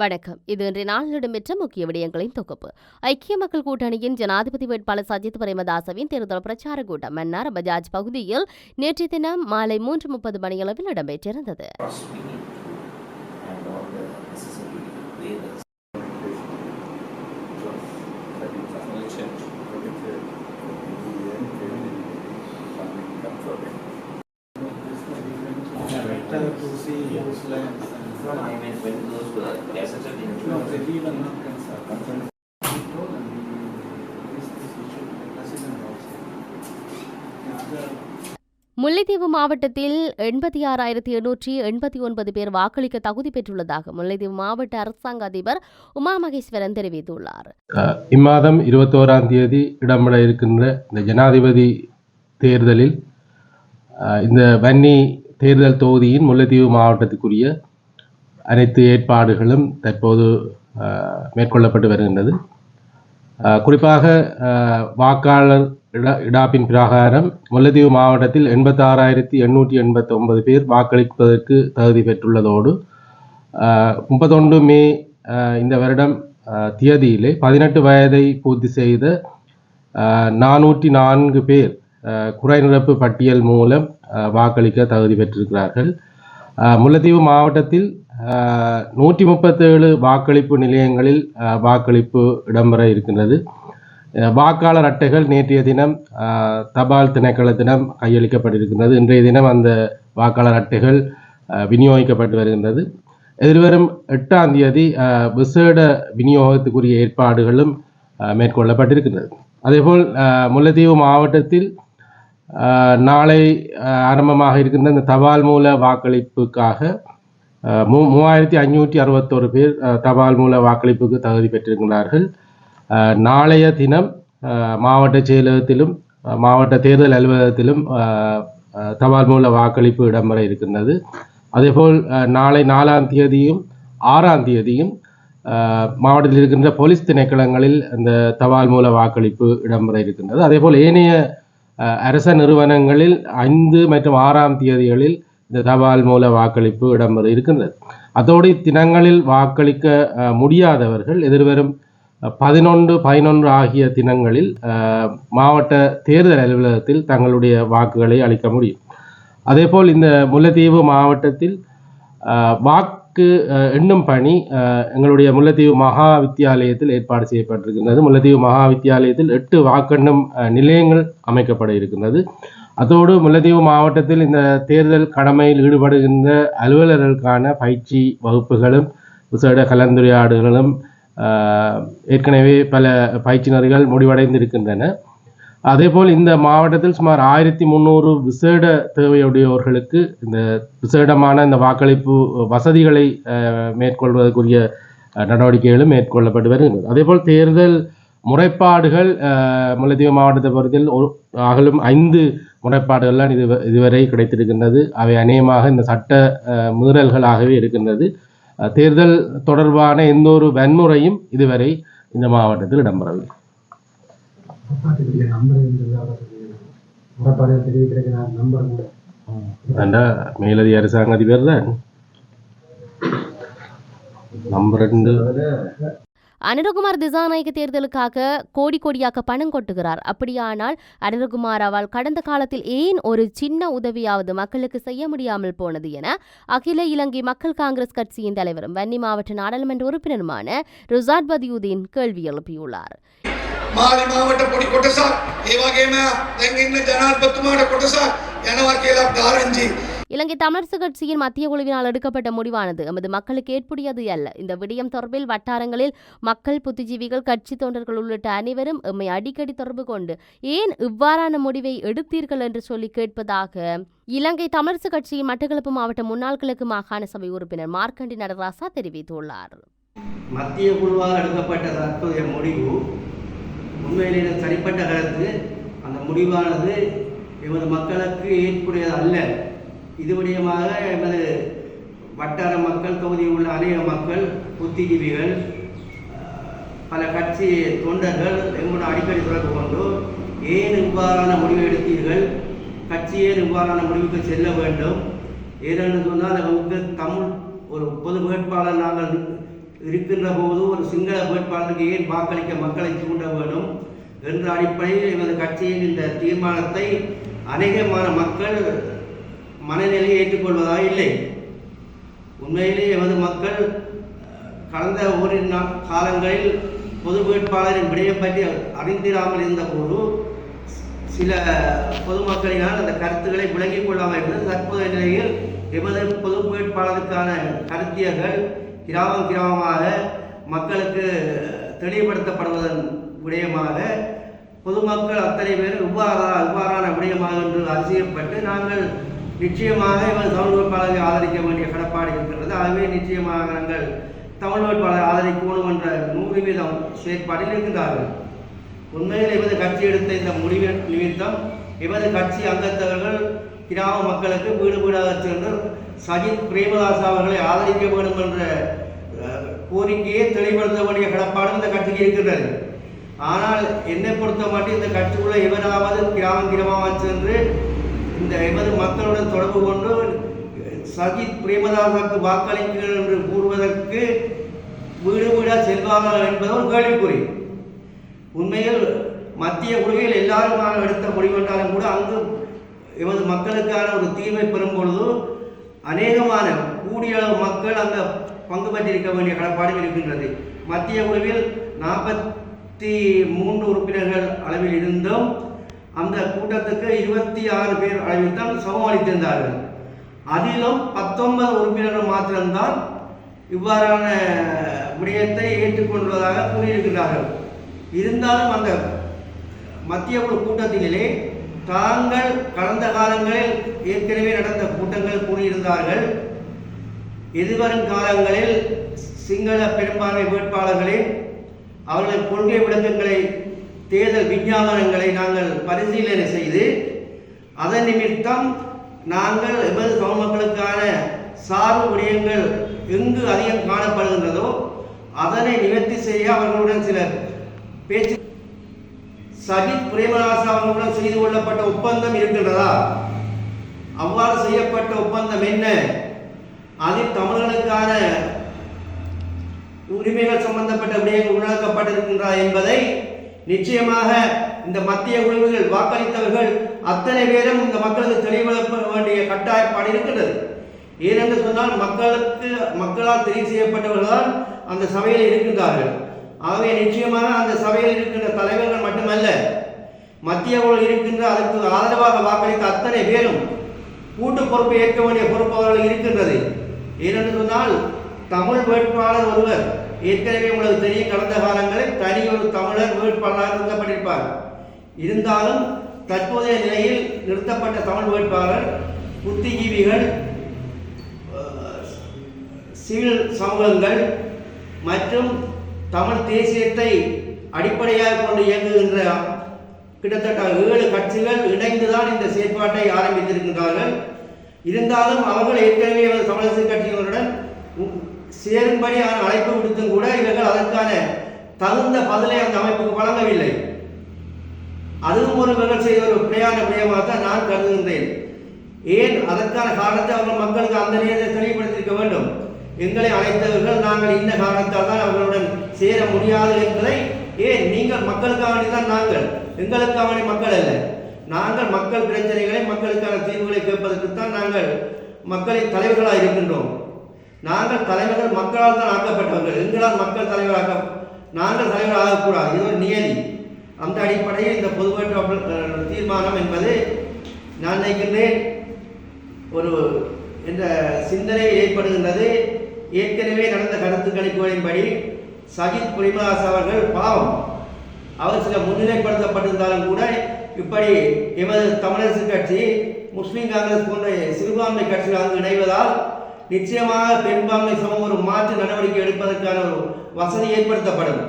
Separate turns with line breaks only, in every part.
வணக்கம். இது இன்றைய நாளில் இடம்பெற்ற முக்கிய விடயங்களின் தொகுப்பு. ஐக்கிய மக்கள் கூட்டணியின் ஜனாதிபதி வேட்பாளர் சஜித் பிரேமதாசவின் தேர்தல் பிரச்சார கூட்டம் மன்னார் பஜாஜ் பகுதியில் நேற்றைய தினம் மாலை மூன்று முப்பது மணியளவில் இடம்பெற்றிருந்தது.
Trust need
to.
No, I when those.
No, the even not concerned.
Mullaitivu மாவட்டத்தில் எண்பத்தி ஆறாயிரத்தி எண்ணூற்றி எண்பத்தி ஒன்பது பேர் வாக்களிக்க தகுதி பெற்றுள்ளதாக முல்லைத்தீவு மாவட்ட அரசாங்க அதிபர் உமா மகேஸ்வரன் தெரிவித்துள்ளார்
இம்மாதம் இருபத்தோராம் தேதி இடம்பெற இருக்கின்ற இந்த ஜனாதிபதி தேர்தலில் அஹ் இந்த வன்னி தேர்தல் தொகுதியின் முல்லைத்தீவு மாவட்டத்துக்குரிய அனைத்து ஏற்பாடுகளும் தற்போது மேற்கொள்ளப்பட்டு வருகின்றது. குறிப்பாக வாக்காளர் இட இடாப்பின் பிரகாரம் முல்லைத்தீவு மாவட்டத்தில் எண்பத்தாறாயிரத்தி எண்ணூற்றி எண்பத்தி ஒன்பது பேர் வாக்களிப்பதற்கு தகுதி பெற்றுள்ளதோடு முப்பத்தொன்று மே இந்த வருடம் தியதியிலே பதினெட்டு வயதை பூர்த்தி செய்த நானூற்றி நான்கு பேர் குறைநிரப்பு பட்டியல் மூலம் வாக்களிக்க தகுதி பெற்றிருக்கிறார்கள். முல்லைத்தீவு மாவட்டத்தில் நூற்றி முப்பத்தேழு வாக்களிப்பு நிலையங்களில் வாக்களிப்பு இடம்பெற இருக்கின்றது. வாக்காளர் அட்டைகள் நேற்றைய தினம் தபால் திணைக்களத்திடம் கையளிக்கப்பட்டிருக்கின்றது. இன்றைய தினம் அந்த வாக்காளர் அட்டைகள் விநியோகிக்கப்பட்டு வருகின்றது. எதிர்வரும் எட்டாம் தேதி விசேட விநியோகத்துக்குரிய ஏற்பாடுகளும் மேற்கொள்ளப்பட்டிருக்கின்றது. அதேபோல் முல்லைத்தீவு மாவட்டத்தில் நாளை ஆரம்பமாக இருக்கின்ற இந்த தபால் மூல வாக்களிப்புக்காக மூ மூவாயிரத்தி ஐநூற்றி அறுபத்தோரு பேர் தபால் மூல வாக்களிப்புக்கு தகுதி பெற்றிருக்கிறார்கள். நாளைய தினம் மாவட்ட செயலகத்திலும் மாவட்ட தேர்தல் அலுவலகத்திலும் தபால் மூல வாக்களிப்பு இடம்பெற இருக்கின்றது. அதேபோல் நாளை நாலாம் தேதியும் ஆறாம் தேதியும் மாவட்டத்தில் இருக்கின்ற போலீஸ் திணைக்களங்களில் அந்த தபால் மூல வாக்களிப்பு இடம்பெற இருக்கின்றது. அதேபோல் ஏனைய அரச நிறுவனங்களில் ஐந்து மற்றும் ஆறாம் தேதிகளில் இந்த தபால் மூல வாக்களிப்பு இடம்பெற இருக்கின்றது. அதோடு இத்தினங்களில் வாக்களிக்க முடியாதவர்கள் எதிர்வரும் பதினொன்று பதினொன்று ஆகிய தினங்களில் மாவட்ட தேர்தல் அலுவலகத்தில் தங்களுடைய வாக்குகளை அளிக்க முடியும். அதேபோல் இந்த முல்லைத்தீவு மாவட்டத்தில் வாக்கு எண்ணும் பணி அஹ், எங்களுடைய முல்லைத்தீவு மகா வித்தியாலயத்தில் ஏற்பாடு செய்யப்பட்டிருக்கின்றது. முல்லைத்தீவு மகா வித்தியாலயத்தில் எட்டு வாக்கெண்ணும் நிலையங்கள் அமைக்கப்பட இருக்கின்றது. அதோடு முல்லைத்தீவு மாவட்டத்தில் இந்த தேர்தல் கடமையில் ஈடுபடுகின்ற அலுவலர்களுக்கான பயிற்சி வகுப்புகளும் விசேட கலந்துரையாடுகளும் ஏற்கனவே பல பயிற்சினர்கள் முடிவடைந்திருக்கின்றன. அதேபோல் இந்த மாவட்டத்தில் சுமார் ஆயிரத்தி முந்நூறு விசேட தேவையுடையவர்களுக்கு இந்த விசேடமான இந்த வாக்களிப்பு வசதிகளை மேற்கொள்வதற்குரிய நடவடிக்கைகளும் மேற்கொள்ளப்பட்டு வருகின்றன. அதேபோல் தேர்தல் முறைப்பாடுகள் முல்லைத்தீவு மாவட்டத்தை பொறுத்தில் ஒரு அகலும் ஐந்து முறைப்பாடுகள்லாம் இது இதுவரை கிடைத்திருக்கின்றது. அவை அநேகமாக இந்த சட்ட மீறல்களாகவே இருக்கின்றது. தேர்தல் தொடர்பான எந்த ஒரு வன்முறையும் இதுவரை இந்த மாவட்டத்தில் இடம்பெறவில்லை. மேலதி மேலதிக அரசாங்க அதிபர் தான். நம்பர் ரெண்டு.
அனிருகுமார் திசாநாயக தேர்தலுக்காக கோடி கோடியாக பணம் கொட்டுகிறார் அப்படியானால் அனிருகுமாராவால் கடந்த காலத்தில் ஏன் ஒரு சின்ன உதவியாவது மக்களுக்கு செய்ய முடியாமல் போனது என அகில இலங்கை மக்கள் காங்கிரஸ் கட்சியின் தலைவரும் வன்னி மாவட்ட நாடாளுமன்ற உறுப்பினருமான ருசாட் பதியுதீன் கேள்வி எழுப்பியுள்ளார்
මාලි මාවට පොඩි කොටසක් ඒ වගේම දැන් ඉන්න ජනාධිපතිතුමාට කොටසක් යනවා කියලා ගාරංචි
இலங்கை தமிழரசு கட்சியின் மத்திய குழுவினால் எடுக்கப்பட்ட முடிவானது. எமது மக்களுக்கு ஏற்புடையது அல்ல. இந்த விடயம் தொடர்பில் வட்டாரங்களில் மக்கள் புத்திஜீவிகள் கட்சி தொண்டர்கள் உள்ளிட்ட அனைவரும் எம்மை அடிக்கடி தொடர்பு கொண்டு ஏன் இவ்வாறான முடிவை எடுத்தீர்கள் என்று சொல்லி கேட்பதாக இலங்கை தமிழரசு கட்சியின் மட்டக்களப்பு மாவட்ட முன்னாள் கிழக்கு மாகாண சபை உறுப்பினர் மார்க்கண்டி நடராசா தெரிவித்துள்ளார்.
மத்திய குழுவால் எடுக்கப்பட்ட தற்போதைய முடிவு உண்மையிலே சரிப்பட்ட கருத்து. அந்த முடிவானது எமது மக்களுக்கு ஏற்புடையது அல்ல. இது விடயமாக எமது வட்டார மக்கள் தொகுதியில் உள்ள அநேக மக்கள் புத்திஜீவிகள் பல கட்சி தொண்டர்கள் எங்களுடன் அடிக்கடி தொடர்பு கொண்டு ஏன் இவ்வாறான முடிவு எடுத்தீர்கள்? கட்சி ஏன் இவ்வாறான முடிவுக்கு செல்ல வேண்டும்? ஏனென்று சொன்னால் நமக்கு தமிழ் ஒரு பொது வேட்பாளர் நாங்கள் இருக்கின்ற போது ஒரு சிங்கள வேட்பாளருக்கு ஏன் வாக்களிக்க மக்களை தூண்ட வேண்டும் என்ற அடிப்படையில் எமது கட்சியின் இந்த தீர்மானத்தை அநேகமான மக்கள் மனநிலையை ஏற்றுக்கொள்வதாக இல்லை. உண்மையிலே எமது மக்கள் கடந்த ஓரிரு காலங்களில் பொது வேட்பாளரின் விடயம் பற்றி அறிந்திராமல் இருந்தபோது சில பொதுமக்களினால் அந்த கருத்துக்களை விளங்கிக் கொள்ளாமல் இருந்தது. தற்போதைய நிலையில் எமது பொது வேட்பாளருக்கான கருத்தியர்கள் கிராமம் கிராமமாக மக்களுக்கு தெளிவுபடுத்தப்படுவதன் விடயமாக பொதுமக்கள் அத்தனை பேர் இவ்வாறா இவ்வாறான விடயமாக என்று அறிவிக்கப்பட்டு நாங்கள் நிச்சயமாக இவன் தமிழ் வேட்பாளரை ஆதரிக்க வேண்டிய கடப்பாடு இருக்கின்றது. ஆகவே நிச்சயமாக நாங்கள் தமிழ் வேட்பாளரை ஆதரிக்கணும் என்ற நூறு வீதம் செயற்பாட்டில் இருக்கின்றார்கள். உண்மையில் எமது கட்சி எடுத்த இந்த முடிவு நிமித்தம் எமது கட்சி அங்கத்தவர்கள் கிராம மக்களுக்கு வீடு வீடாக சென்று சஜித் பிரேமதாஸ் அவர்களை ஆதரிக்க வேண்டும் என்ற கோரிக்கையை தெளிவுபடுத்த வேண்டிய கடப்பாடும் இந்த கட்சிக்கு இருக்கின்றது. ஆனால் என்னை பொறுத்த மட்டும் இந்த கட்சிக்குள்ள இவராவது கிராமம் கிராமமாக சென்று இந்த எமது மக்களுடன் தொடர்பு கொண்டு சஜித் பிரேமதாசாவுக்கு வாக்களிக்கிறீர்கள் என்று கூறுவதற்கு வீடு வீடா செல்வார்கள் என்பது ஒரு கேள்விக்குறி. உண்மையில் மத்திய குழுவில் எல்லாருமான எடுத்த முடிவென்றாலும் கூட அங்கு எமது மக்களுக்கான ஒரு தீர்வை பெறும் பொழுது அநேகமான கூடிய அளவு மக்கள் அங்கே பங்கு பெற்றிருக்க வேண்டிய கடப்பாடு இருக்கின்றது. மத்திய குழுவில் நாற்பத்தி மூன்று உறுப்பினர்கள் அளவில் இருந்தும் அந்த கூட்டத்துக்கு இருபத்தி ஆறு பேர் அளவில் தான் சமமளித்திருந்தார்கள். அதிலும் பத்தொன்பது உறுப்பினர்கள் மாத்திரம்தான் இவ்வாறான விடயத்தை ஏற்றுக்கொள்வதாக கூறியிருக்கிறார்கள். இருந்தாலும் அந்த மத்திய குழு கூட்டத்திலே தாங்கள் கடந்த காலங்களில் ஏற்கனவே நடந்த கூட்டங்கள் கூறியிருந்தார்கள். எதிர்வரும் காலங்களில் சிங்கள பெரும்பான்மை வேட்பாளர்களின் அவர்களின் கொள்கை விளக்கங்களை தேர்தல் விஞ்ஞாபனங்களை நாங்கள் பரிசீலனை செய்து அதன் நிமித்தம் நாங்கள் எமது தமிழ் மக்களுக்கான சார்பு விடயங்கள் எங்கு அதிகம் காணப்படுகின்றதோ அதனை நிவர்த்தி செய்ய அவர்களுடன் சில பேச்சு சஜித் பிரேமதாஸ் அவர்களுடன் செய்து கொள்ளப்பட்ட ஒப்பந்தம் இருக்கின்றதா? அவ்வாறு செய்யப்பட்ட ஒப்பந்தம் என்ன? அதில் தமிழர்களுக்கான உரிமைகள் சம்பந்தப்பட்ட விடயங்கள் உள்ளடக்கப்பட்டிருக்கின்றதா என்பதை நிச்சயமாக இந்த மத்திய குழுவில் வாக்களித்தவர்கள் அத்தனை பேரும் இந்த மக்களுக்கு தெளிவுபடுத்த வேண்டிய கட்டாயப்பாடு இருக்கின்றது. ஏனென்று சொன்னால் மக்களுக்கு மக்களால் தெரிவு செய்யப்பட்டவர்கள் தான் அந்த சபையில் இருக்கின்றார்கள். ஆகவே நிச்சயமாக அந்த சபையில் இருக்கின்ற தலைவர்கள் மட்டுமல்ல மத்திய குழு இருக்கின்ற அதற்கு ஆதரவாக வாக்களித்த அத்தனை பேரும் கூட்டு பொறுப்பை ஏற்க வேண்டிய பொறுப்பு அவர்கள் இருக்கின்றது. ஏனென்று சொன்னால் தமிழ் வேட்பாளர் ஒருவர் ஏற்கனவே உங்களுக்கு தெரியும் கடந்த காலங்களில் தனி ஒரு தமிழர் வேட்பாளராக நிறுத்தப்பட்டிருப்பார். இருந்தாலும் தற்போதைய நிலையில் நிறுத்தப்பட்ட தமிழ் வேட்பாளர் புத்திஜீவிகள் சிவில் சமூகங்கள் மற்றும் தமிழ் தேசியத்தை அடிப்படையாக கொண்டு இயங்குகின்ற கிட்டத்தட்ட ஏழு கட்சிகள் இணைந்துதான் இந்த செயற்பாட்டை ஆரம்பித்திருக்கின்றார்கள். இருந்தாலும் அவர்கள் ஏற்கனவே தமிழரசு கட்சியினருடன் சேரும்படியான அழைப்பு விடுத்தும் கூட இவர்கள் அதற்கான தகுந்த பதிலை அந்த அமைப்புக்கு வழங்கவில்லை. அதுவும் ஒரு இவர்கள் செய்த ஒரு பிழையான விடயமாக தான் நான் கருதுகின்றேன். ஏன் அதற்கான காரணத்தை அவர்கள் மக்களுக்கு அந்த நேரத்தை தெளிவுபடுத்தியிருக்க வேண்டும்? எங்களை அழைத்தவர்கள் நாங்கள் இந்த காரணத்தால் தான் அவர்களுடன் சேர முடியாது என்பதை ஏன் நீங்கள் மக்களுக்காக தான் நாங்கள்? எங்களுக்காக வேண்டிய மக்கள் அல்ல. நாங்கள் மக்கள் பிரச்சனைகளை மக்களுக்கான தீர்வுகளை கேட்பதற்கு தான் நாங்கள் மக்களின் தலைவர்களாக இருக்கின்றோம். நாங்கள் தலைவர்கள் மக்களால் தான் ஆக்கப்பட்டவர்கள். எங்களால் மக்கள் தலைவராக நாங்கள் தலைவர் ஆகக்கூடாது இது ஒரு நியதி. அந்த அடிப்படையில் இந்த பொதுவேற்ற தீர்மானம் என்பது நான் நினைக்கின்றேன் ஒரு என்ற சிந்தனை ஏற்படுகின்றது. ஏற்கனவே நடந்த கருத்து கணிப்புகளின்படி சஜித் பிரேமதாஸ் அவர்கள் பாவம். அவர் சில முன்னிலைப்படுத்தப்பட்டிருந்தாலும் கூட இப்படி எமது தமிழரசு கட்சி முஸ்லீம் காங்கிரஸ் போன்ற சிறுபான்மை கட்சிகள் அங்கு இணைவதால் நிச்சயமாக பெரும்பான்மை சமம் ஒரு மாற்று நடவடிக்கை எடுப்பதற்கான ஒரு வசதி ஏற்படுத்தப்படும்.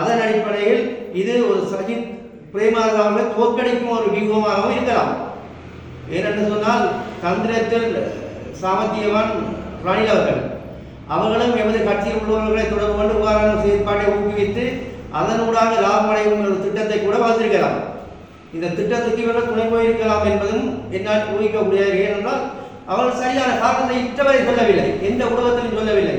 அதன் அடிப்படையில் இது ஒரு சஜித் பிரேமதாசாவை தோற்கடிக்கும் ஒரு வியூகமாகவும் இருக்கலாம். ஏனென்று சொன்னால் தந்திரத்தில் சாமர்த்தியவான் ரணில் அவர்கள். அவர்களும் எமது கட்சியில் உள்ளவர்களை தொடர்பு கொண்டு இவ்வாறான செயற்பாட்டை ஊக்குவித்து அதனூடாக லாபம் அடையும் ஒரு திட்டத்தை கூட வந்திருக்கலாம் இந்த திட்டத்துக்கு இவர்கள் துணை போயிருக்கலாம் என்பதும் என்னால் ஊகிக்க முடியாது. ஏனென்றால் அவர்கள் சரியான காரணத்தை இற்றவரை சொல்லவில்லை. எந்த ஊடகத்திலும் சொல்லவில்லை.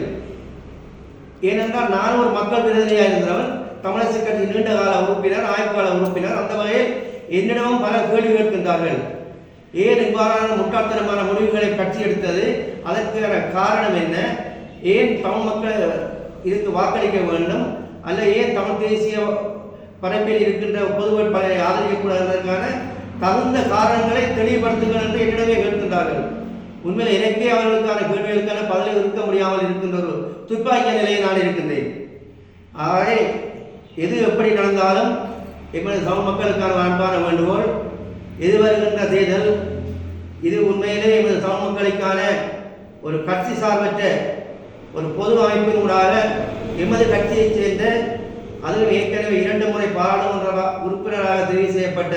ஏனென்றால் நான் ஒரு மக்கள் பிரதிநிதியாக இருந்தவன் தமிழரசு கட்சி நீண்ட கால உறுப்பினர் ஆய்வுக்கால உறுப்பினர் அந்த வகையில் என்னிடமும் பல கேள்வி கேட்கின்றார்கள். ஏன் இவ்வாறான முட்டாள்தனமான முடிவுகளை கட்சி எடுத்தது? அதற்கான காரணம் என்ன? ஏன் தமிழ் மக்கள் இதுக்கு வாக்களிக்க வேண்டும்? அல்ல ஏன் தமிழ் தேசிய பரப்பில் இருக்கின்ற பொது வேட்பாளரை ஆதரிக்கக்கூடாததற்கான தகுந்த காரணங்களை தெளிவுபடுத்துங்கள் என்று என்னிடமே கேட்கின்றார்கள். உண்மையில் எனக்கே அவர்களுக்கான கேள்விகளுக்கான பதிலை இருக்க முடியாமல் இருக்கின்ற ஒரு துப்பாக்கிய நிலையில் நான் இருக்கின்றேன். ஆகவே எது எப்படி நடந்தாலும் எங்களது சம மக்களுக்கான அன்பான வேண்டுகோள் எது வருகின்ற தேர்தல் இது உண்மையிலே எமது சம மக்களுக்கான ஒரு கட்சி சார்பற்ற ஒரு பொது அமைப்பினூடாக எமது கட்சியைச் சேர்ந்த அதுவும் ஏற்கனவே இரண்டு முறை பாராளுமன்ற உறுப்பினராக தெரிவு செய்யப்பட்ட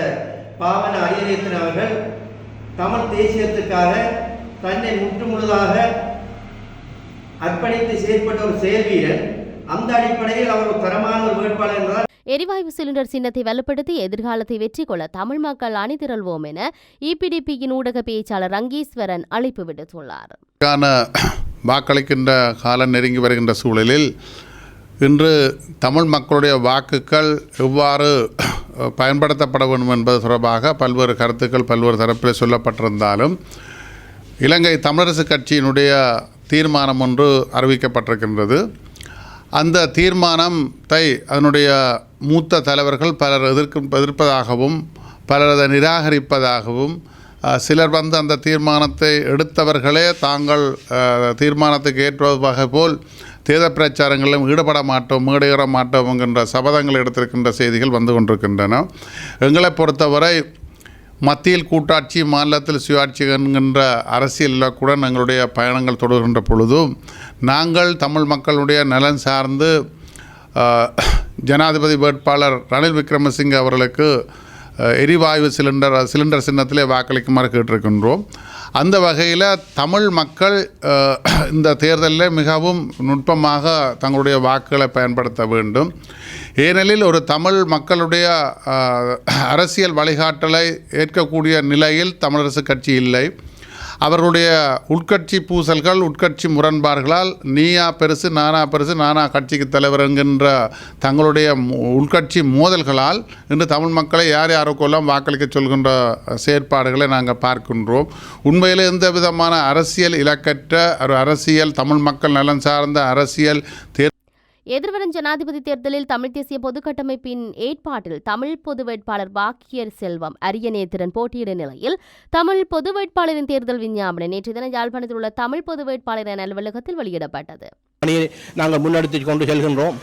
பாவன அரியநேசன் அவர்கள் தமிழ் தேசியத்துக்காக தன்னை முற்றுமுழுதாக அர்ப்பணித்து செயற்பட்ட ஒரு செயல் வீரன் அந்த அடிப்படையில் அவர் ஒரு தரமான ஒரு வேட்பாளர் என்றால்
எரிவாயு சிலிண்டர் சின்னத்தை வலுப்படுத்தி எதிர்காலத்தை வெற்றி கொள்ள தமிழ் மக்கள் அணிதிரள்வோம் என இபிடிபியின் ஊடக பேச்சாளர் ரங்கீஸ்வரன் அழைப்பு விடுத்துள்ளார்.
கான வாக்களிக்கின்ற காலம் நெருங்கி வருகின்ற சூழலில் இன்று தமிழ் மக்களுடைய வாக்குகள் எவ்வாறு பயன்படுத்தப்பட வேண்டும் என்பது தொடர்பாக பல்வேறு கருத்துக்கள் பல்வேறு தரப்பில் சொல்லப்பட்டிருந்தாலும் இலங்கை தமிழரசு கட்சியினுடைய தீர்மானம் ஒன்று அறிவிக்கப்பட்டிருக்கின்றது. அந்த தீர்மானத்தை அதனுடைய மூத்த தலைவர்கள் பலர் எதிர்க்கும் எதிர்ப்பதாகவும் பலர் அதை நிராகரிப்பதாகவும் சிலர் வந்து அந்த தீர்மானத்தை எடுத்தவர்களே தாங்கள் தீர்மானத்துக்கு ஏற்ற வகை போல் தேர்தல் பிரச்சாரங்களிலும் ஈடுபட மாட்டோம் மேடையேற மாட்டோம் என்கின்ற சபதங்கள் எடுத்திருக்கின்ற செய்திகள் வந்து கொண்டிருக்கின்றன. எங்களை பொறுத்தவரை மத்தியில் கூட்டாட்சி மாநிலத்தில் சுயாட்சி என்கின்ற அரசியலில் கூட எங்களுடைய பயணங்கள் தொடர்கின்ற பொழுதும் நாங்கள் தமிழ் மக்களுடைய நலன் சார்ந்து ஜனாதிபதி வேட்பாளர் ரணில் விக்ரமசிங்கே அவர்களுக்கு எரிவாயு சிலிண்டர் சிலிண்டர் சின்னத்திலே வாக்களிக்குமாறு கேட்டிருக்கின்றோம். அந்த வகையில் தமிழ் மக்கள் இந்த தேர்தலில் மிகவும் நுட்பமாக தங்களுடைய வாக்குகளை பயன்படுத்த வேண்டும். ஏனெனில் ஒரு தமிழ் மக்களுடைய அரசியல் வழிகாட்டலை ஏற்கக்கூடிய நிலையில் தமிழரசு கட்சி இல்லை. அவர்களுடைய உட்கட்சி பூசல்கள் உட்கட்சி முரண்பாடுகளால் நீயா பெருசு நானா பெருசு நானா கட்சிக்கு தலைவர் என்கின்ற தங்களுடைய மு- உட்கட்சி மோதல்களால் இன்று தமிழ் மக்களை யார் யாருக்கெல்லாம் வாக்களிக்க சொல்கின்ற செயற்பாடுகளை நாங்கள் பார்க்கின்றோம். உண்மையில் எந்த விதமான அரசியல் இலக்கற்ற ஒரு அரசியல் தமிழ் மக்கள் நலன் சார்ந்த அரசியல் தேர்
எதிர்வரும் ஜனாதிபதி தேர்தலில் தமிழ் தேசிய பொதுக்கட்டமைப்பின் ஏற்பாட்டில் தமிழ் பொது வேட்பாளர் பாக்கியர் செல்வம் அரியநேத்திரன் போட்டியிடும் நிலையில் தமிழ் பொது வேட்பாளரின் தேர்தல் விஞ்ஞாபனம் நேற்று தினம் யாழ்ப்பாணத்தில் உள்ள தமிழ் பொது வேட்பாளர் அலுவலகத்தில் வெளியிடப்பட்டது.
நாங்கள் முன்னெடுத்து கொண்டு செல்கின்றோம்.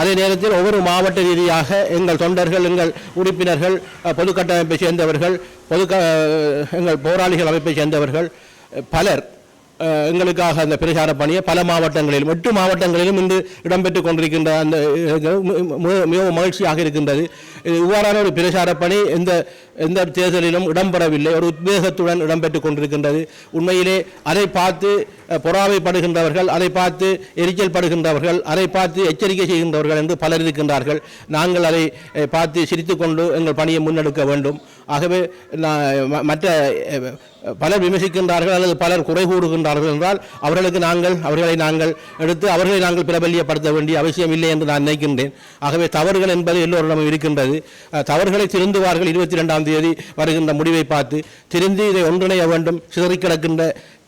அதே நேரத்தில் ஒவ்வொரு மாவட்ட ரீதியாக எங்கள் தொண்டர்கள் எங்கள் உறுப்பினர்கள் பொதுக்கட்டமைப்பை பொது கட்டமைப்பை சேர்ந்தவர்கள் பொது எங்கள் போராளிகள் அமைப்பை சேர்ந்தவர்கள் பலர் எங்களுக்காக அந்த பிரச்சார பணியை பல மாவட்டங்களிலும் எட்டு மாவட்டங்களிலும் இன்று இடம்பெற்றுக் கொண்டிருக்கின்ற அந்த மிகவும் மகிழ்ச்சியாக இருக்கின்றது. இது இவ்வாறான ஒரு பிரச்சார பணி எந்த எந்த தேர்தலிலும் இடம்பெறவில்லை. ஒரு உத்வேகத்துடன் இடம்பெற்றுக் கொண்டிருக்கின்றது. உண்மையிலே அதை பார்த்து பொறாமைப்படுகின்றவர்கள் அதை பார்த்து எரிச்சல் படுகின்றவர்கள் அதை பார்த்து எச்சரிக்கை செய்கின்றவர்கள் என்று பலர் இருக்கின்றார்கள். நாங்கள் அதை பார்த்து சிரித்துக்கொண்டு எங்கள் பணியை முன்னெடுக்க வேண்டும். ஆகவே நான் மற்ற பலர் விமர்சிக்கின்றார்கள் அல்லது பலர் குறை கூறுகின்றார்கள் என்றால் அவர்களுக்கு நாங்கள் அவர்களை நாங்கள் எடுத்து அவர்களை நாங்கள் பிரபல்யப்படுத்த வேண்டிய அவசியம் இல்லை என்று நான் நினைக்கின்றேன். ஆகவே தவறுகள் என்பது எல்லோரிடமும் இருக்கின்றது. தவறுகளை திருந்துவார்கள் இருபத்தி ரெண்டாம் தேதி வருகின்ற முடிவை பார்த்து திருந்தி இதை ஒன்றிணைய வேண்டும். சிதறி கிடக்கின்ற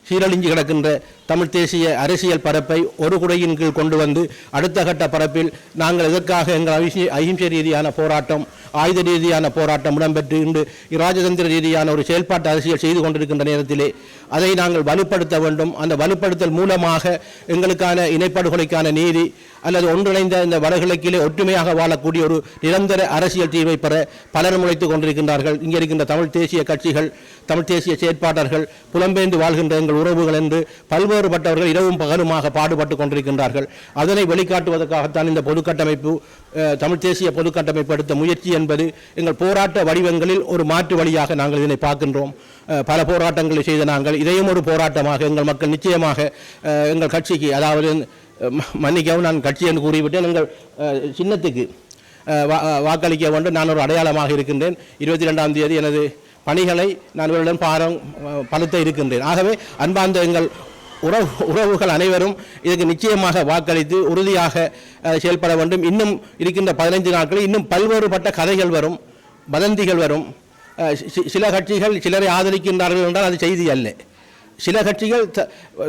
சீரழிஞ்சு கிடக்கின்ற தமிழ் தேசிய அரசியல் பரப்பை ஒரு குடையின் கீழ் கொண்டு வந்து அடுத்த கட்ட பரப்பில் நாங்கள் எதற்காக எங்கள் அகிம்சை அகிம்சை ரீதியான போராட்டம் ஆயுத ரீதியான போராட்டம் இடம்பெற்று இன்று இராஜதந்திர ரீதியான ஒரு செயல்பாட்டு அரசியல் செய்து கொண்டிருக்கின்ற நேரத்திலே அதை நாங்கள் வலுப்படுத்த வேண்டும். அந்த வலுப்படுத்தல் மூலமாக எங்களுக்கான இணைப்படுகொலைக்கான நீதி அல்லது ஒன்றிணைந்த இந்த வடகிழக்கிலே ஒற்றுமையாக வாழக்கூடிய ஒரு நிரந்தர அரசியல் தீர்வை பெற பலர் முளைத்துக் கொண்டிருக்கின்றார்கள். இங்கே இருக்கின்ற தமிழ் தேசிய கட்சிகள் தமிழ் தேசிய செயற்பாட்டர்கள் புலம்பெயர்ந்து வாழ்கின்ற எங்கள் உறவுகள் என்று பல்வேறுபட்டவர்கள் இரவும் பகலுமாக பாடுபட்டு கொண்டிருக்கின்றார்கள். அதனை வெளிக்காட்டுவதற்காகத்தான் இந்த பொதுக்கட்டமைப்பு தமிழ் தேசிய பொதுக்கட்டமைப்பு எடுத்த முயற்சி என்பது எங்கள் போராட்ட வடிவங்களில் ஒரு மாற்று வழியாக நாங்கள் இதனை பார்க்கின்றோம். பல போராட்டங்களை செய்த நாங்கள் இதையும் ஒரு போராட்டமாக எங்கள் மக்கள் நிச்சயமாக எங்கள் கட்சிக்கு அதாவது ம- மன்னிக்கவும் நான் கட்சி என்று கூறிவிட்டேன். எங்கள் சின்னத்துக்கு வா- வாக்களிக்க வேண்டும் நான் ஒரு அடையாளமாக இருக்கின்றேன். இருபத்தி ரெண்டாம் தேதி எனது பணிகளை நான் இவருடன் பாரம் அஹ், பலத்த இருக்கின்றேன். ஆகவே அன்பார்ந்த எங்கள் உறவு உறவுகள் அனைவரும் இதுக்கு நிச்சயமாக வாக்களித்து உறுதியாக செயல்பட வேண்டும். இன்னும் இருக்கின்ற பதினைந்து நாட்களில் இன்னும் பல்வேறுபட்ட கதைகள் வரும் வதந்திகள் வரும். சி- சில கட்சிகள் சிலரை ஆதரிக்கின்றார்கள் என்றால் அது செய்தி அல்ல. சில கட்சிகள்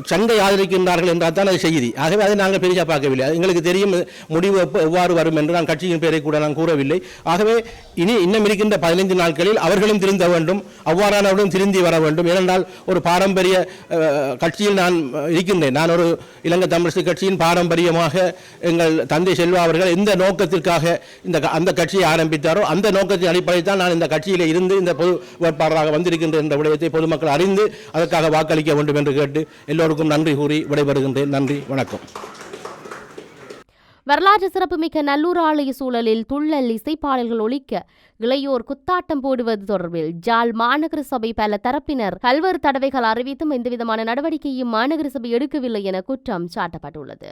சண்டை ஆதரிக்கின்றார்கள் என்றால் தான் அது செய்தி. ஆகவே அதை நாங்கள் பெரிதாக பார்க்கவில்லை. அது எங்களுக்கு தெரியும் முடிவு எவ்வாறு வரும் என்று நான் கட்சியின் பெயரை கூட நான் கூறவில்லை. ஆகவே இனி இன்னும் இருக்கின்ற பதினைந்து நாட்களில் அவர்களும் திருந்த வேண்டும் அவ்வாறானவர்களும் திருந்தி வர வேண்டும். ஏனென்றால் ஒரு பாரம்பரிய கட்சியில் நான் இருக்கின்றேன். நான் ஒரு இலங்கை தமிழிசை கட்சியின் பாரம்பரியமாக எங்கள் தந்தை செல்வா அவர்கள் எந்த நோக்கத்திற்காக இந்த அந்த கட்சியை ஆரம்பித்தாரோ அந்த நோக்கத்தின் அடிப்படையில் தான் நான் இந்த கட்சியில் இருந்து இந்த பொது வேட்பாளராக வந்திருக்கின்றேன் என்ற விடயத்தை பொதுமக்கள் அறிந்து அதற்காக வாக்களிக்க வேண்டும் என்று கேட்டு எல்லோருக்கும் நன்றி கூறி விடைபெறுகின்றேன். நன்றி வணக்கம்.
வரலாற்று சிறப்புமிக்க நல்லூர் ஆலய சூழலில் துள்ளல் இசைப்பாடல்கள் ஒழிக்க இளையோர் குத்தாட்டம் போடுவது தொடர்பில் ஜாழ் மாநகர சபை பல தரப்பினர் பல்வேறு தடவைகள் அறிவித்தும் எந்தவிதமான நடவடிக்கையும் மாநகர சபை எடுக்கவில்லை என குற்றம் சாட்டப்பட்டுள்ளது.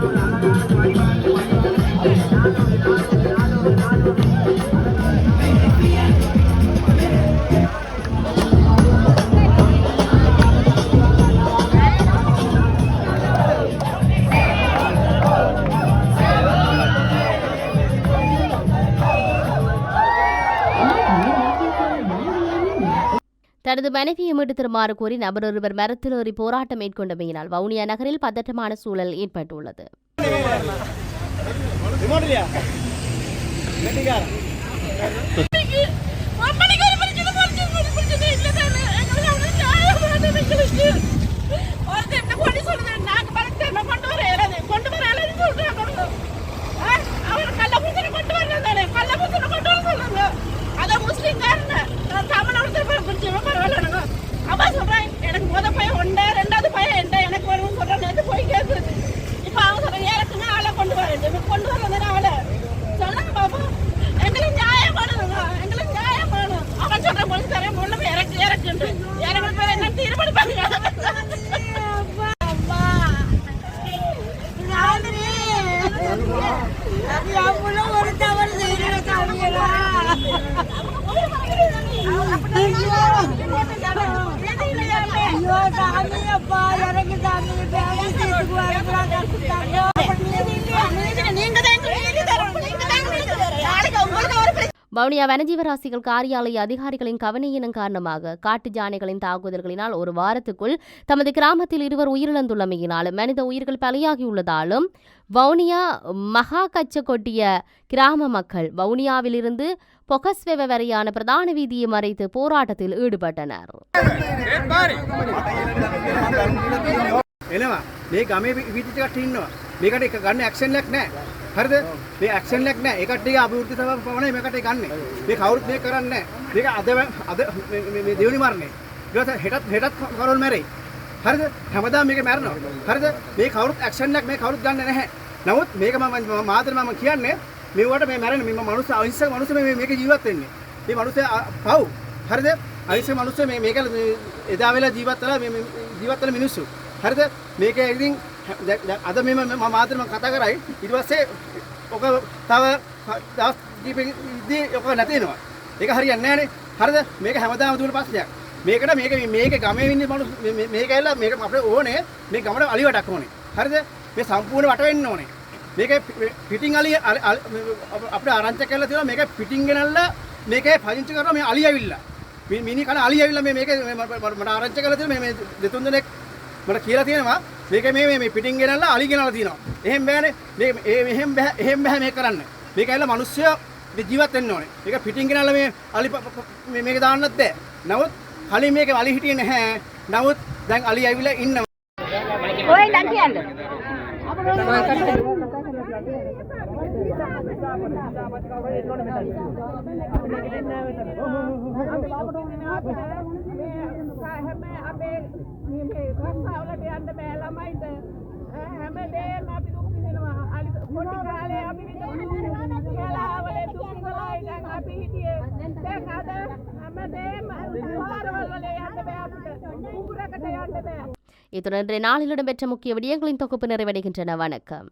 அவரது மனைவியை மீட்டு தருமாறு கோரி நபர் ஒருவர் மரத்தில் ஏறி போராட்டம் மேற்கொண்டமையினால் வவுனியா நகரில் பதற்றமான சூழல் ஏற்பட்டுள்ளது. வவுனியா வனஜீவராசிகள் காரியாலய அதிகாரிகளின் கவனையினம் காரணமாக காட்டு ஜானைகளின் தாக்குதல்களினால் ஒரு வாரத்துக்குள் தமது கிராமத்தில் இருவர் உயிரிழந்துள்ளமையினாலும் மனித உயிர்கள் பலியாகியுள்ளதாலும் வவுனியா மகா கச்ச கொட்டிய கிராம மக்கள் வவுனியாவிலிருந்து பொகஸ்வெவ வரையான பிரதான வீதியை மறைத்து போராட்டத்தில் ஈடுபட்டனர்
එනවා මේ ගමේ විදිට කට්ටිය ඉන්නවා මේකට එක ගන්න ඇක්ෂන් එකක් නැහැ හරිද මේ ඇක්ෂන් එකක් නැහැ ඒ කට්ටිය අභිවෘද්ධි සභාව පමණයි මේකට ගන්නෙ මේ කවුරුත් මේක කරන්නේ නැහැ මේක අද අද මේ- මේ මේ දෙවනි මරණය ඊට පස්සේ හෙටත් හෙටත් කරවල් මැරෙයි හරිද? හැමදාම මේක මැරෙනවා. හරිද? මේ කවුරුත් ඇක්ෂන් එකක් මේ කවුරුත් ගන්නෙ නැහැ. නමුත් මේක මම මාතර මම කියන්නේ මේවට මේ මැරෙන මේ මනුස්ස අහිංසක මනුස්ස මේ මේක ජීවත් වෙන්නේ. මේ මනුස්ස පව්. හරිද? අහිංසක මනුස්ස මේ මේක එදා වෙලා ජීවත් වෙලා මේ මේ ජීවත් වෙන මිනිස්සු. හරිද? මේක ඉතින් දැ- දැ- අද මෙම මම මාතර මම කතා කරයි. ඊට පස්සේ ඔක තව දවස් කිහිපෙකදී ඔක නැති වෙනවා. ඒක හරියන්නේ නැහනේ. හරිද? මේක හැමදාම දුවන ප්‍රශ්නයක්. මේකට මේක මේක ගමේ ඉන්න මිනිස්සු මේ- මේ- මේක ඇවිල්ලා මේක අපිට ඕනේ මේ ගමට අලිවටක් ඕනේ. හරිද? මේ සම්පූර්ණ වට වෙන්න ඕනේ. මේක පි- පිටින් අලිය අලි- අලි- අපිට ආරංචි කරලා තියෙනවා මේක පිටින් ගෙනල්ලා මේකේ පදිංචි කරනවා මේ අලිය ඇවිල්ලා. මි- මිනි කන අලිය ඇවිල්ලා මේ මේක මේ මට- මට මට ආරංචි කරලා තියෙනවා මේ මේ දෙතුන් දෙනෙක් මට කියලා තියෙනවා. මේක මේ මේ මේ පිටින් ගෙනල්ලා අලි ගෙනල්ලා තියෙනවා. එහෙම බෑනේ. මේක ඒ එහෙම බෑ එහෙම බෑ මේක කරන්න. මේක ඇවිල්ලා මිනිස්සු ජීවත් වෙන්න ඕනේ. මේක පිටින් ගෙනල්ලා මේ අලි ප- ප- මේ- මේක දාන්නත් බෑ. නමුත් කලින් මේක අලි හිටියේ නැහැ නමුත් දැන් අලි ඇවිල්ලා ඉන්නවා.
ඔය ඉඳන් කියන්න. හැම අපේ මේ රස්සාවලට යන්න බෑ ළමයිට හැමදේම අපි දුක් විඳිනවා අලි පොඩි කාලේ අපි කලාවලේ දුක් විඳලා ඉඳන් අපි හිටියේ දැන් අද
இத்துடன் நாளில் இடம்பெற்ற முக்கிய விடயங்களின் தொகுப்பு நிறைவடைகின்றன. வணக்கம்.